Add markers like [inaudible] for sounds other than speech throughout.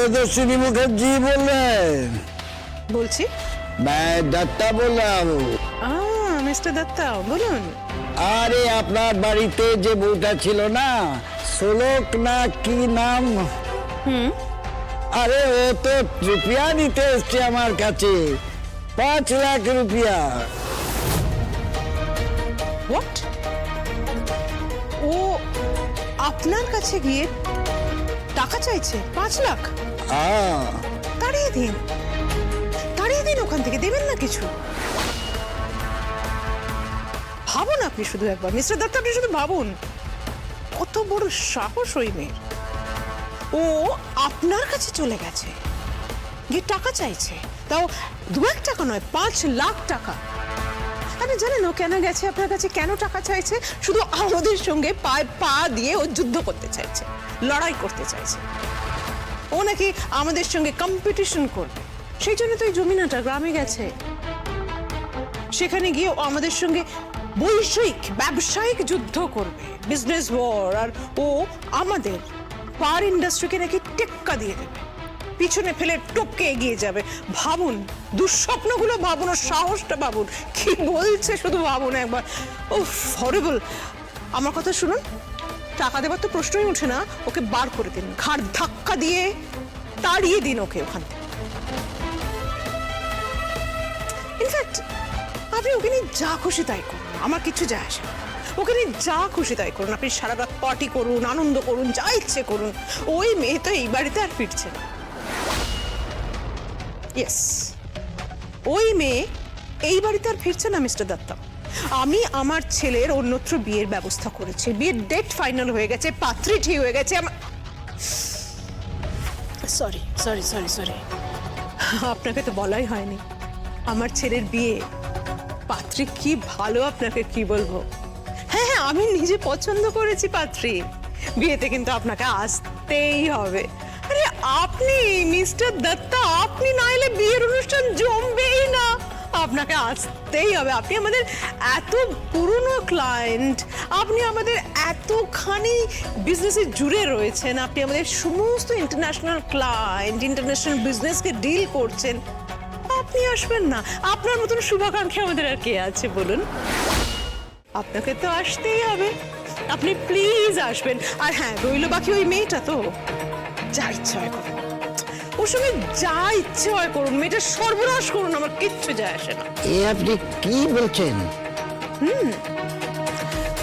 তেজস্বিনী মুখার্জি বললেন। বলছি? দত্তা বললাম। মিস্টার দত্তা বলুন। আরে আপনার বাড়িতে যে বউটা ছিল না সোলক না কি নাম? হুম। আরে ও তো রুপিয়া নিতে এসছে আমার কাছে পাঁচ লাখ রুপিয়া। হোয়াট ও আপনার কাছে গিয়ে টাকা চাইছে পাঁচ লাখ? তাড়িয়ে দিন। তাড়িয়ে দিন, ওখান থেকে দেবেন না কিছু। ভাবুন আপনি শুধু একবার। মিস্টার দত্ত, আপনি শুধু ভাবুন। কত বড় সাহস ওই মেয়ের। ও আপনার কাছে চলে গেছে। গিয়ে টাকা চাইছে। তাও দু এক টাকা নয়, পাঁচ লাখ টাকা। আপনি জানেন ও কেন গেছে? আপনার কাছে কেন টাকা চাইছে? শুধু আমাদের সঙ্গে পায়ে পা দিয়ে ও যুদ্ধ করতে চাইছে। লড়াই করতে চাইছে। ও নাকি আমাদের সঙ্গে কম্পিটিশন করবে। সেই জন্য তো এই জমিনাটা গ্রামে গেছে। সেখানে গিয়ে ও আমাদের সঙ্গে বৈষয়িক ব্যবসায়িক যুদ্ধ করবে। বিজনেস ওয়ার আর ও আমাদের পার ইন্ডাস্ট্রিকে নাকি টেক্কা দিয়ে দেবে। পিছনে ফেলে টপকে এগিয়ে যাবে। ভাবুন, দুঃস্বপ্নগুলো ভাবুন সাহসটা ভাবুন। কি বলছে শুধু ভাবুন একবার। ও হরিবল আমার কথা শুনুন। টাকা দেওয়ার তো প্রশ্নই উঠে না। ওকে বার করে দিন। ঘাড় ধাক্কা দিয়ে তাড়িয়ে দিন ওকে ওখান থেকে। ইনফ্যাক্ট আপনি ওকে নিয়ে যা খুশি তাই করুন। আমার কিছু যায় আসে। ওকে নিয়ে যা খুশি তাই করুন। আপনি সারা রাত পার্টি করুন, আনন্দ করুন, যা ইচ্ছে করুন। ওই মেয়ে তো এই বাড়িতে আর ফিরছে না। ইয়েস ওই মেয়ে এই বাড়িতে আর ফিরছে না মিস্টার দত্তা আমি আমার ছেলের অন্যত্র বিয়ের ব্যবস্থা করেছি। বিয়ের ডেট ফাইনাল হয়ে গেছে, পাত্রী ঠিক হয়ে গেছে আমার সরি সরি সরি সরি আপনাকে তো বলাই হয়নি। আমার ছেলের বিয়ে। পাত্রী কি ভালো আপনাকে কি বলব? হ্যাঁ হ্যাঁ আমি নিজে পছন্দ করেছি পাত্রী। বিয়েতে কিন্তু আপনাকে আসতেই হবে। আরে আপনি, মিস্টার দত্তা, আপনি না এলে বিয়ের অনুষ্ঠান জমবেই না। আপনাকে আসতেই হবে। আপনি আমাদের এত পুরনো ক্লায়েন্ট আপনি আমাদের এতখানি বিজনেসে জুড়ে রয়েছেন, আপনি আমাদের সমস্ত ইন্টারন্যাশনাল ক্লায়েন্ট ইন্টারন্যাশনাল বিজনেসকে ডিল করছেন। আপনি আসবেন না। আপনার মতন শুভাকাঙ্ক্ষী আমাদের আর কে আছে বলুন? আপনাকে তো আসতেই হবে। আপনি প্লিজ আসবেন। আর হ্যাঁ রইল বাকি ওই মেয়েটা তো। যা ইচ্ছা করুন। ওর সঙ্গে যা ইচ্ছে হয় করুন মেয়েটা সর্বনাশ করুন আমার কিচ্ছু যায় আসে না। এ আপনি কি বলছেন?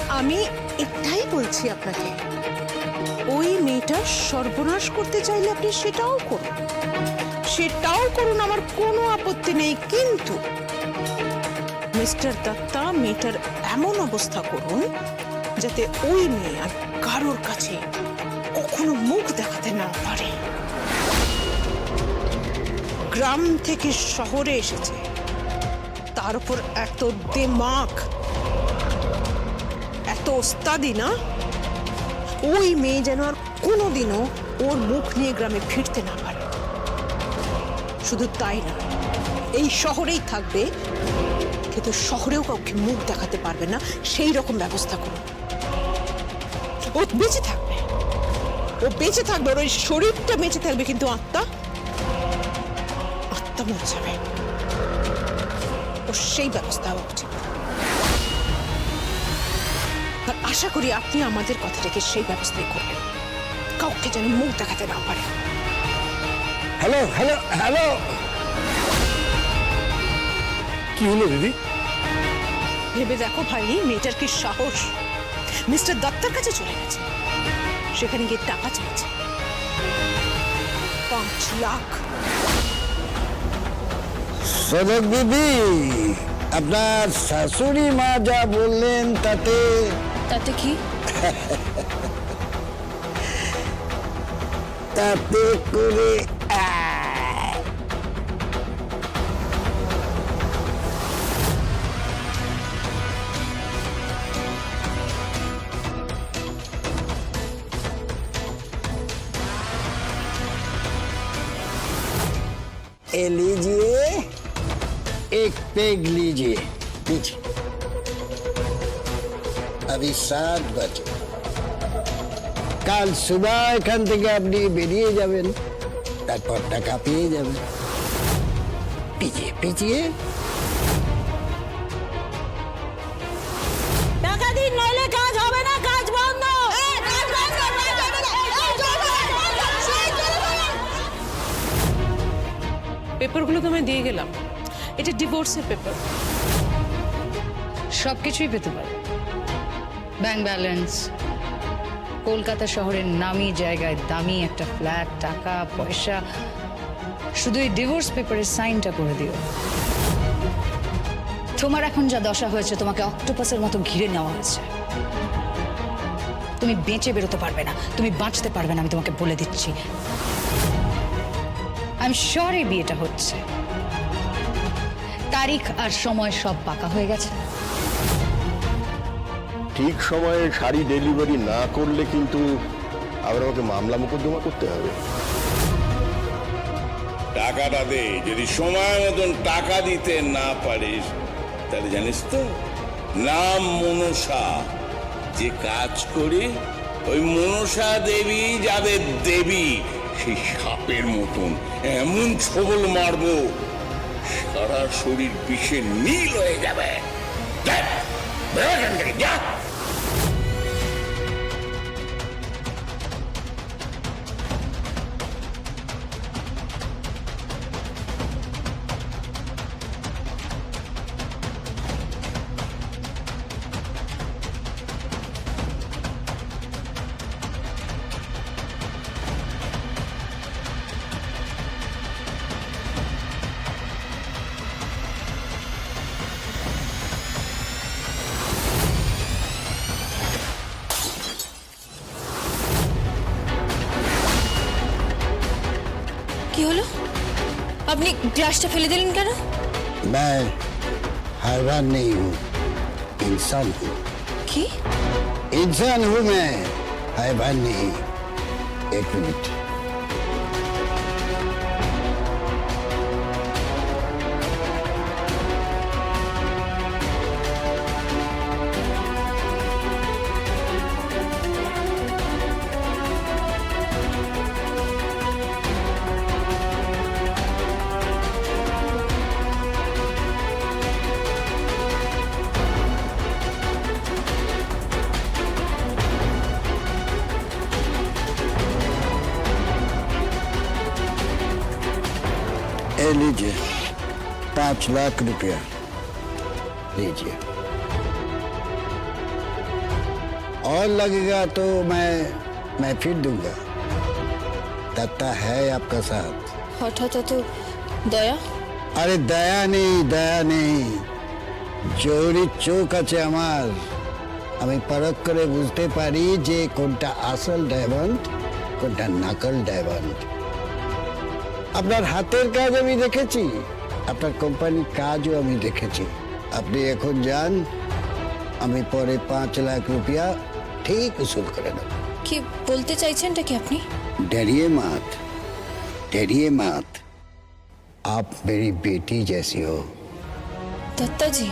আমি এটাই বলছি আপনাকে। ওই মেয়েটা সর্বনাশ করতে চাইলে আপনি সেটাও করুন। সেটাও করুন আমার কোনো আপত্তি নেই কিন্তু মিস্টার দত্তা মেয়েটার এমন অবস্থা করুন যাতে ওই মেয়ে আর কারোর কাছে কখনো মুখ দেখাতে না পারে। গ্রাম থেকে শহরে এসেছে। তার উপর এত দেমাক এত ওস্তাদি না? ওই মেয়ে যেন আর কোনোদিনও ওর মুখ নিয়ে গ্রামে ফিরতে না পারে। শুধু তাই না, এই শহরেই থাকবে, কিন্তু শহরেও কাউকে মুখ দেখাতে পারবে না, সেই রকম ব্যবস্থা করুন। ও বেঁচে থাকবে। ও বেঁচে থাকবে, ওর ওই শরীরটা বেঁচে থাকবে, কিন্তু আত্মা যাবে ও সেই ব্যবস্থা হওয়া উচিত আর আশা করি আপনি আমাদের কথা রেখে সেই ব্যবস্থাই করবেন কাউকে যেন মুখ দেখাতে না পারে হ্যালো হ্যালো হ্যালো কি হলো দিদি ভেবে দেখো ভাই মেয়েটার কি সাহস মিস্টার দত্তার কাছে চলে গেছে সেখানে গিয়ে টাকা চাইছে পাঁচ লাখ সদক দিদি আপনার শাশুড়ি মা যা বললেন তাতে তাতে কি তাতে করে এলিজ पेग लीजिए पीछे अभी सात बजे কাল সুবা এখান থেকে আপনি বেরিয়ে যাবেন তারপর টাকা পেয়ে যাবে পিছিয়ে পিছিয়ে টাকা দিন নইলে কাজ হবে না কাজ বন্ধ পেপারগুলো তোমায় দিয়ে গেলাম এটা ডিভোর্সের পেপার সব কিছুই পেতে পারো। ব্যাংক ব্যালেন্স কলকাতা শহরের নামি জায়গায় দামি একটা ফ্ল্যাট টাকা, পয়সা। শুধু এই ডিভোর্স পেপারের সাইনটা করে দিও। তোমার এখন যা দশা হয়েছে, তোমাকে অক্টোপাসের মতো ঘিরে নেওয়া হয়েছে। তুমি বেঁচে বেরোতে পারবে না, তুমি বাঁচতে পারবে না, আমি তোমাকে বলে দিচ্ছি। আমি শিওর এই বিয়েটা হচ্ছে। তারিখ আর সময় সব পাকা হয়ে গেছে। ঠিক সময়ে শাড়ি ডেলিভারি না করলে কিন্তু আবার আমাকে মামলা মোকদ্দমা করতে হবে। টাকাটা দে যদি সময় মতন টাকা দিতে না পারিস তাহলে জানিস তো নাম মনসা যে কাজ করি ওই মনসা দেবী যাদের দেবী সেই সাপের মতন এমন ছবল মারবো। সারা শরীর বিষে নীল হয়ে যাবে। আপনি গ্লাসটা ফেলে দিলেন কেন मैं हैवान नहीं हूँ इंसान हूँ কি इंसान हूँ मैं हैवान नहीं एक मिनट ये लीजिए पांच लाख रुपया लीजिए और लगेगा तो मैं मैं फिर दूंगा दत्ता है आपका साथ হঠাৎ এত দয়া আরে দয়া নেই দয়া নেই জোরি চোখ আছে আমার আমি পরখ করে বুঝতে পারি যে কোনটা আসল ডায়মন্ড কোনটা নাকল ডায়মন্ড আপনার হাতের কাজ আমি দেখেছি আপনার কোম্পানির কাজও আমি দেখেছি আপনি এখন যান আমি পরে পাঁচ লাখ রুপিয়া ঠিক উসুল করে দেব কি বলতে চাইছেনটা কি আপনি डरिए मत डरिए मत आप मेरी बेटी जैसी हो দত্তাজি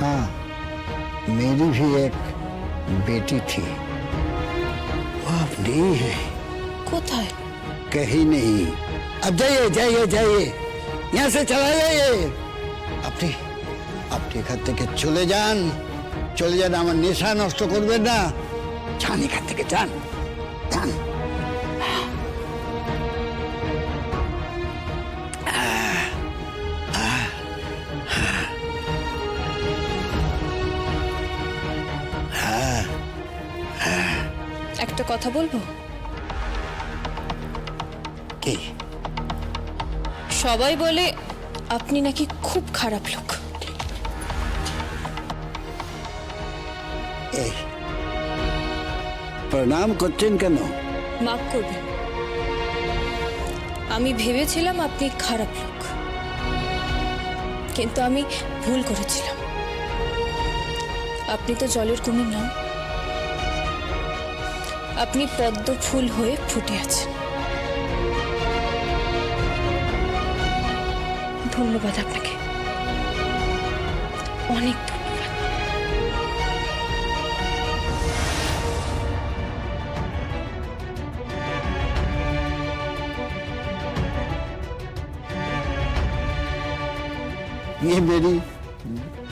हाँ मेरी भी एक बेटी थी वो अब नहीं है কোথায় कहीं नहीं अब जाइए जाइए जाइए यहाँ से चला जाइए আপনি আপনি এখান থেকে চলে যান চলে যান আমার নেশা নষ্ট করবেন না যান এখান থেকে যান যান একটা কথা বলবো কি সবাই বলে আপনি নাকি খুব খারাপ লোক। এই প্রণাম করছেন কেন? মাফ করবেন। আমি ভেবেছিলাম আপনি খারাপ লোক। কিন্তু আমি ভুল করেছিলাম। আপনি তো জলের কুমির নন। আপনি পদ্ম ফুল হয়ে ফুটে আছেন। धन्यवाद आपके ये मेरी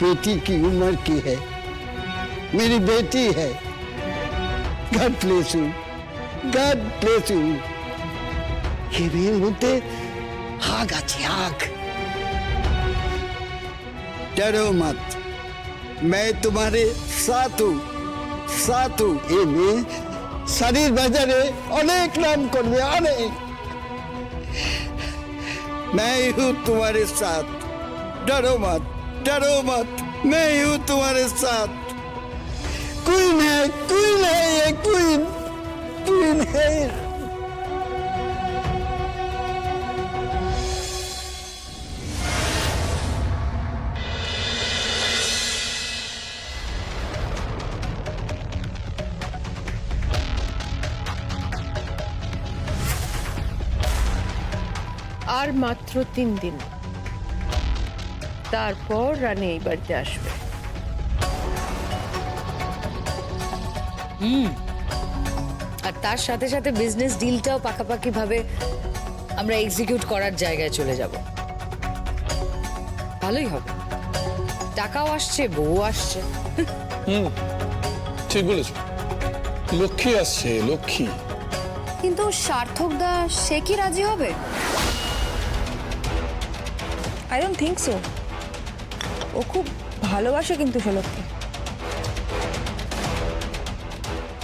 बेटी की उम्र की है। मेरी बेटी है। God bless you God bless you ये भी मुते आग अच्छी आग। डरो मत मैं तुम्हारे साथ हूँ साथ हूँ ये মেয়ে শাড়ির বাজারে অনেক নাম করবে অনেক मैं हूँ तुम्हारे साथ डरो मत डरो मत मैं हूँ तुम्हारे साथ क्वीन है क्वीन है ये क्वीन क्वीन है মাত্র তিন দিন। তারপর রানী এই বাড়িতে আসবে। আর তার সাথে সাথে বিজনেস ডিলটাও পাকাপাকি ভাবে আমরা এক্সিকিউট করার জায়গায় চলে যাব। ভালোই হবে। টাকাও আসছে বউ আসছে। ঠিক বলেছ। লক্ষ্মী আসছে লক্ষ্মী। কিন্তু সার্থক দা সে কি রাজি হবে? আই ডোন্ট থিঙ্ক সো ও খুব ভালোবাসে কিন্তু শোলককে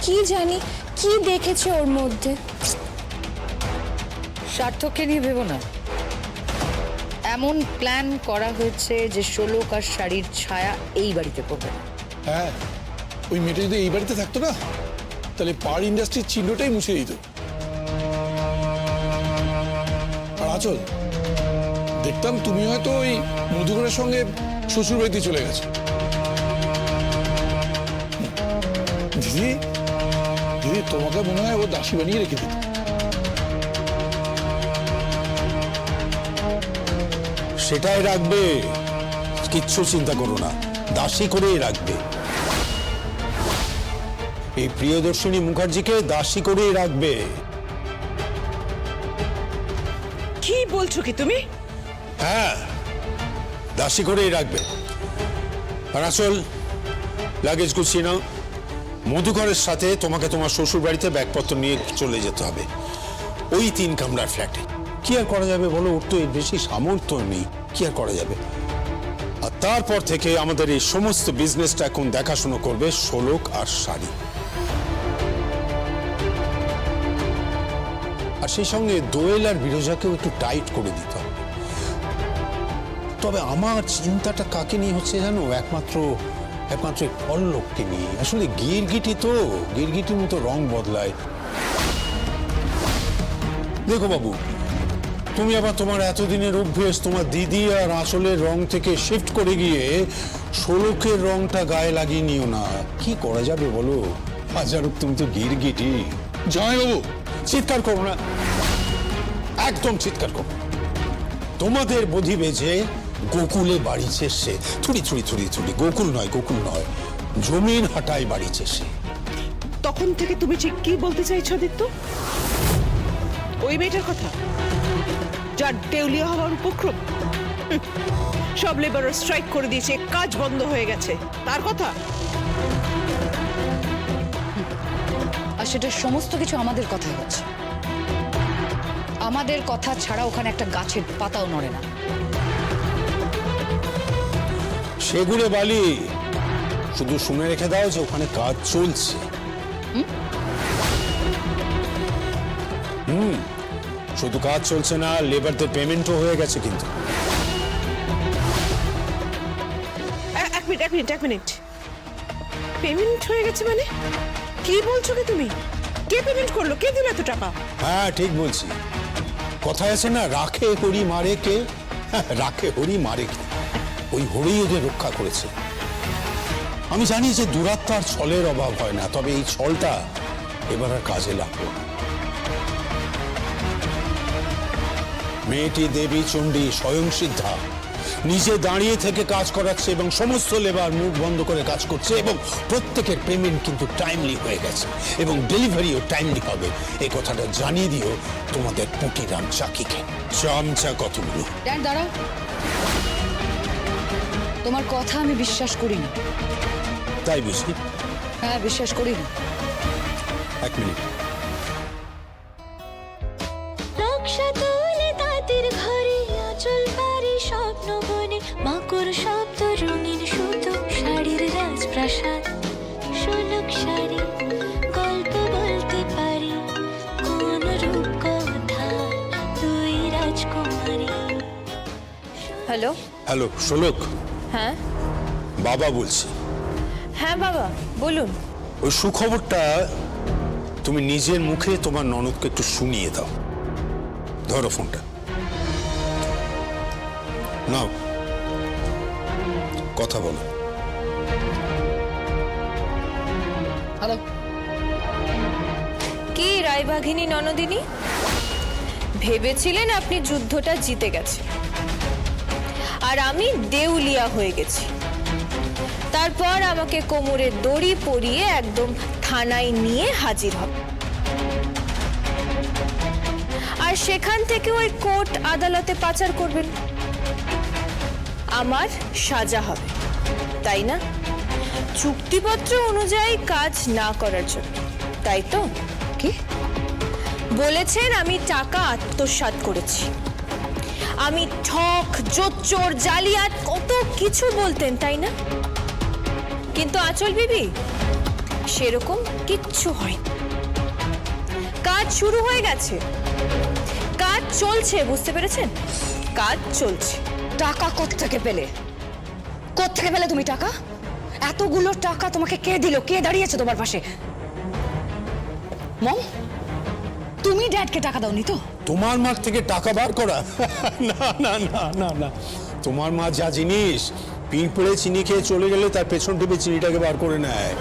কি জানি কি দেখেছে ওর মধ্যে? সার্থককে নিয়ে ভেবো না। এমন প্ল্যান করা হয়েছে যে ষোলক আর শাড়ির ছায়া এই বাড়িতে পড়বে না। হ্যাঁ ওই মেয়েটা যদি এই বাড়িতে থাকতো না তাহলে পার ইন্ডাস্ট্রির চিহ্নটাই মুছে দিত। আর আচল দেখতাম তুমি হয়তো ওই মধুকরের সঙ্গে শ্বশুর বাড়িতে চলে গেছো। দিদি দিদি তোমাকে মনে হয় ও দাসী বানিয়ে রেখে দিত সেটাই রাখবে কিচ্ছু চিন্তা করো না দাসী করেই রাখবে। এই প্রিয়দর্শিনী মুখার্জিকে দাসী করেই রাখবে। কি বলছো কি তুমি? হ্যাঁ দাসী করেই রাখবে। আর আসল লাগেজ গুছিয়ে নাও। মধুকরের সাথে তোমাকে তোমার শ্বশুর বাড়িতে ব্যাগপত্র নিয়ে চলে যেতে হবে। ওই তিন কামরার ফ্ল্যাটে কি আর করা যাবে বলো? ওর তো এর বেশি সামর্থ্য নেই। কি আর করা যাবে? আর তারপর থেকে আমাদের এই সমস্ত বিজনেসটা এখন দেখাশুনো করবে শোলক আর শাড়ি। আর সেই সঙ্গে দোয়েল আর বিরোজাকেও একটু টাইট করে দিতে তবে আমার চিন্তাটা কাকে নিয়ে হচ্ছে জানো? একমাত্র একমাত্র পল্লবকে নিয়ে। আসলে গিরগিটি তো, গিরগিটির মতো রং বদলায়। দেখো বাবু, তুমি আবার তোমার এতদিনের অভ্যেস, তোমার দিদি আর আসলের রং থেকে শিফট করে গিয়ে ষোলকের রংটা গায়ে লাগিয়ে নিও না। কি করা যাবে বলো? হাজারুক তুমি তো গিরগিটি। জামাইবাবু চিৎকার করো না। একদম চিৎকার করো তোমাদের বোধি বেজে গোকুলে বাড়িছে সে থুড়ি থুড়ি থুড়ি থুড়ি গোকুল নয় গোকুল নয় জমিন হাটায় বাড়িছে সে তখন থেকে তুমি ঠিক কি বলতে চাইছো আদিত্য? ওই মেয়েটার কথা? যার দেউলিয়া হওয়ার উপক্রম? সব লেবার স্ট্রাইক করে দিয়েছে কাজ বন্ধ হয়ে গেছে। তার কথা? আর সেটা সমস্ত কিছু আমাদের কথা হচ্ছে। আমাদের কথা ছাড়া ওখানে একটা গাছের পাতাও নড়ে না। সেগুড়ে বালি শুধু শুনে রেখে দাও যে ওখানে কাজ চলছে। হুম? শুধু কাজ চলছে না লেবারদের পেমেন্টও হয়ে গেছে কিন্তু। এক মিনিট এক মিনিট এক মিনিট। পেমেন্ট হয়ে গেছে মানে? কি বলছো কি তুমি? কে পেমেন্ট করল? কে দিল এত টাকা? হ্যাঁ ঠিক বলছি। কথায় আছে না রাখে হরি মারে কে? হ্যাঁ, রাখে হরি মারে কে? ওই হরি ওদের রক্ষা করেছে। আমি জানি যে দূরাত্মার ছলের অভাব হয় না, তবে এই ছলটা এবার আর কাজে লাগল না। মেয়েটি দেবী চণ্ডী স্বয়ং সিদ্ধা। নিজে দাঁড়িয়ে থেকে কাজ করাচ্ছে এবং সমস্ত লেবার মুখ বন্ধ করে কাজ করছে এবং প্রত্যেকের পেমেন্ট কিন্তু টাইমলি হয়ে গেছে এবং ডেলিভারিও টাইমলি হবে। এই কথাটা জানিয়ে দিও তোমাদের পুটিরাম চাকিকে। চামচা কতগুলো? দাঁড়াও। তোমার কথা আমি বিশ্বাস করি না তাই বুঝি? হ্যাঁ বিশ্বাস করি না এক মিনিট। নকশা তুলে তাঁতের ঘরে আঁচল পারে স্বপ্ন বনে শব্দ রঙিন সুতো শাড়ির রাজপ্রাসাদ। সোলক শাড়ি গল্প বলতে পারি কোন রূপ কথা তুই রাজকুমারী। হ্যালো? হ্যালো শোলক হ্যাঁ? বাবা বলছি। হ্যাঁ বাবা বলুন। ওই সুখবরটা তুমি নিজের মুখে তোমার ননদকে একটু শুনিয়ে দাও। ধরো ফোনটা। নাও। কথা বলো। হ্যালো। কি রায়বাঘিনী ননদিনী? ভেবেছিলেন আপনি যুদ্ধটা জিতে গেছে আর আমি দেউলিয়া হয়ে গেছি। তারপর আমাকে কোমরে দড়ি পরিয়ে একদম থানায় নিয়ে হাজির হবে। আর সেখান থেকে ওই কোর্ট আদালতে পাচার করবেন। আমার সাজা হবে তাই না? চুক্তিপত্র অনুযায়ী কাজ না করার জন্য তাই তো? কি? বলেছেন আমি টাকা আত্মসাৎ করেছি। আমি ঠক, জোচ্চোর, জালিয়াত, কত কিছু বলতেন, তাই না? কিন্তু আঁচল বিবি, সেরকম কিচ্ছু হয়নি। কাজ শুরু হয়ে গেছে। কাজ চলছে, বুঝতে পেরেছেন? কাজ চলছে। টাকা থেকে পেলে? থেকে পেলে তুমি টাকা? এতগুলো টাকা তোমাকে কে দিল? কে দাঁড়িয়েছে তোমার পাশে? মম তুমি ড্যাডকে টাকা দাওনি তো? তোমার মার থেকে টাকা বার করা? [laughs] না না না না না। তোমার মা যা জিনিস পিঁপড়ে চিনি খেয়ে চলে গেলে তার পেছন টিপে চিনিটাকে বার করে নেয়।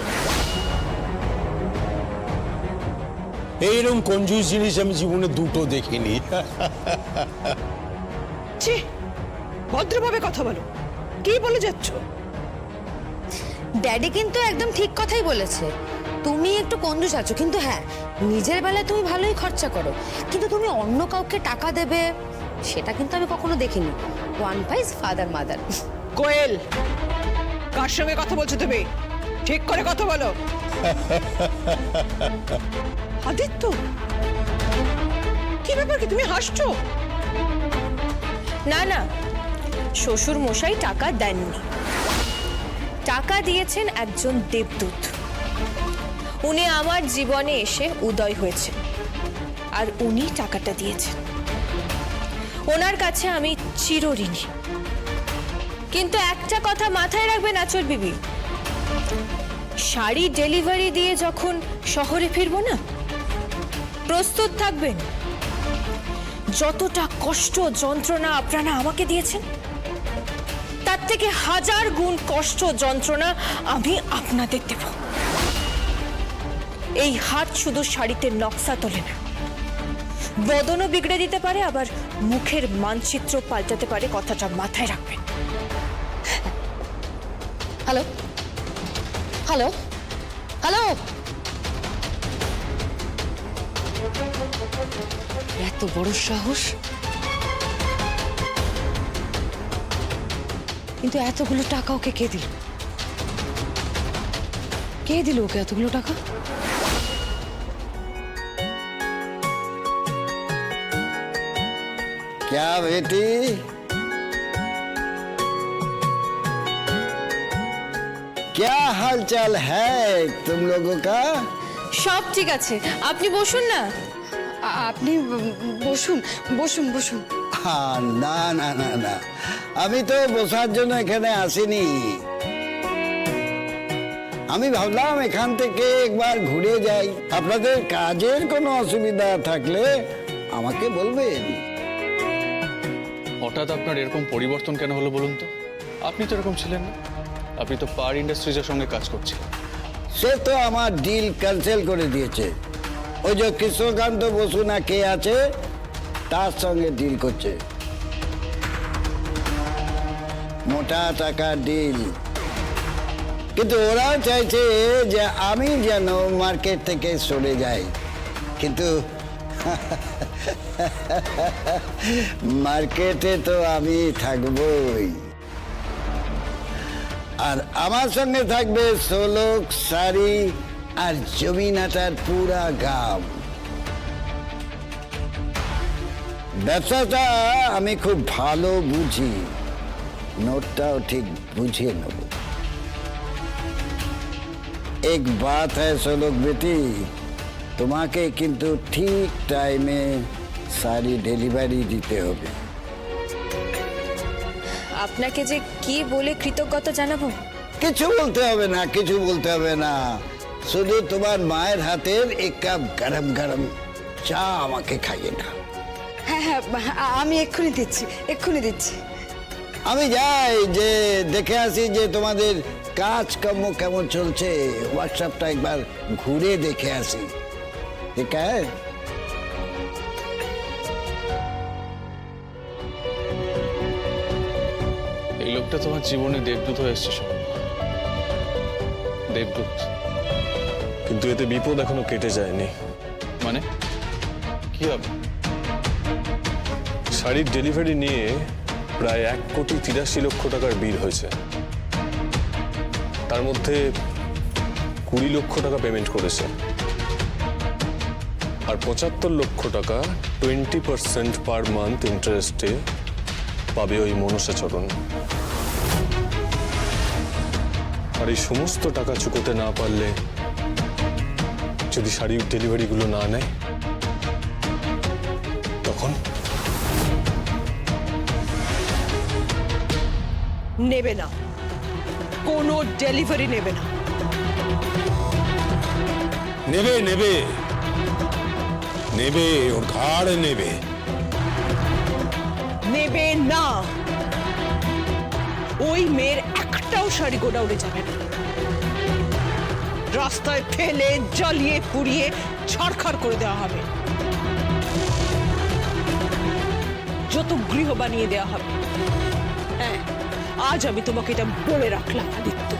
এইরকম কঞ্জুস জিনিস আমি জীবনে দুটো দেখিনি। [laughs] ছি ভদ্রভাবে কথা বলো। কি বলে যাচ্ছ? ড্যাডি কিন্তু একদম ঠিক কথাই বলেছে। তুমি একটু কঞ্জুস আছো কিন্তু হ্যাঁ নিজের বেলায় তুমি ভালোই খরচা করো। কিন্তু তুমি অন্য কাউকে টাকা দেবে সেটা কিন্তু আমি কখনো দেখিনি। ওয়ান পাইস ফাদার মাদার কোয়েল কার সঙ্গে কথা বলছো তুমি? ঠিক করে কথা বলো। [laughs] আদিত্য কি ব্যাপার কি? তুমি হাসছো? না না শ্বশুর মশাই টাকা দেননি। টাকা দিয়েছেন একজন দেবদূত। উনি আমার জীবনে এসে উদয় হয়েছেন। আর উনি টাকাটা দিয়েছেন। ওনার কাছে আমি চিরঋণী। কিন্তু একটা কথা মাথায় রাখবেন আচল বিবি, শাড়ি ডেলিভারি দিয়ে যখন শহরে ফিরবো না, প্রস্তুত থাকবেন, যতটা কষ্ট, যন্ত্রণা আপনারা আমাকে দিয়েছেন, তার থেকে হাজার গুণ কষ্ট, যন্ত্রণা আমি আপনাদের দেব। এই হাত শুধু শাড়িতে নকশা তোলে না। বদনও বিগড়ে দিতে পারে, আবার মুখের মানচিত্র পাল্টাতে পারে, কথাটা মাথায় রাখবেন। হ্যালো? হ্যালো? হ্যালো? এত বড় সাহস? কিন্তু এতগুলো টাকা ওকে কে দিল? কে দিল ওকে এতগুলো টাকা? क्या बेटी क्या हाल चाल है तुम लोगों का সব ঠিক আছে আপনি বসুন না আ- আপনি ব- বসুন বসুন বসুন হ্যাঁ, না না না না আমি তো বসার জন্য এখানে আসিনি আমি ভাবলাম এখান থেকে একবার ঘুরে যাই আপনাদের কাজের কোনো অসুবিধা থাকলে আমাকে বলবেন হঠাৎ আপনার এরকম পরিবর্তন কেন হলো বলুন তো? আপনি তো এরকম ছিলেন না। আপনি তো পার ইন্ডাস্ট্রিজের সঙ্গে কাজ করছিলেন। সে তো আমার ডিল ক্যান্সেল করে দিয়েছে। ওই যে কৃষ্ণকান্ত বসু না কে আছে, তার সঙ্গে ডিল করছে। মোটা টাকা ডিল কিন্তু ওরা চাইছে যে আমি যেন মার্কেট থেকে সরে যাই। কিন্তু [laughs] মার্কেটে তো আমি থাকবই আর আমার সঙ্গে থাকবে সোলক শাড়ি আর জমিনাটার পুরা গাম ব্যবসাটা আমি খুব ভালো বুঝি নোটটাও ঠিক বুঝিয়ে নেব এক বাত হ্যাঁ সোলক বেটি তোমাকে কিন্তু ঠিক টাইমে শাড়ি ডেলিভারি দিতে হবে। আপনাকে যে কি বলে কৃতজ্ঞতা জানাব? কিছু বলতে হবে না কিছু বলতে হবে না। শুধু তোমার মায়ের হাতের এক কাপ গরম গরম চা আমাকে খাইয়ে না হ্যাঁ হ্যাঁ আমি এক্ষুনি দিচ্ছি এক্ষুনি দিচ্ছি। আমি যাই যে দেখে আসি যে তোমাদের কাজ কর্ম কেমন চলছে। হোয়াটসঅ্যাপটা একবার ঘুরে দেখে আসি। ঠিক আছে? এই লোকটা তোমার জীবনে দেবদূত হয়ে এসছে সব দেবদূত। কিন্তু এতে বিপদ এখনও কেটে যায়নি। মানে? কি হবে? শাড়ির ডেলিভারি নিয়ে প্রায় এক কোটি তিরাশি লক্ষ টাকার বিল হয়েছে। তার মধ্যে কুড়ি লক্ষ টাকা পেমেন্ট করেছে। আর পঁচাত্তর লক্ষ টাকা টোয়েন্টি পার্সেন্ট পার মান্থ ইন্টারেস্টে পাবে ওই মনসা চরণ। আর এই সমস্ত টাকা চুকোতে না পারলে যদি শাড়ির ডেলিভারিগুলো না নেয় তখন? নেবে না। কোনো ডেলিভারি নেবে না। নেবে নেবে। নেবে ওর ঘাড় নেবে। নেবে না। ওই মেয়ের একটাও শাড়ি গোডাউনে যাবে না। রাস্তায় ফেলে, জ্বালিয়ে, পুড়িয়ে, ছাড়খাড় করে দেওয়া হবে। যত গৃহ বানিয়ে দেওয়া হবে। হ্যাঁ আজ আমি তোমাকে এটা বলে রাখলাম, আদিত্য।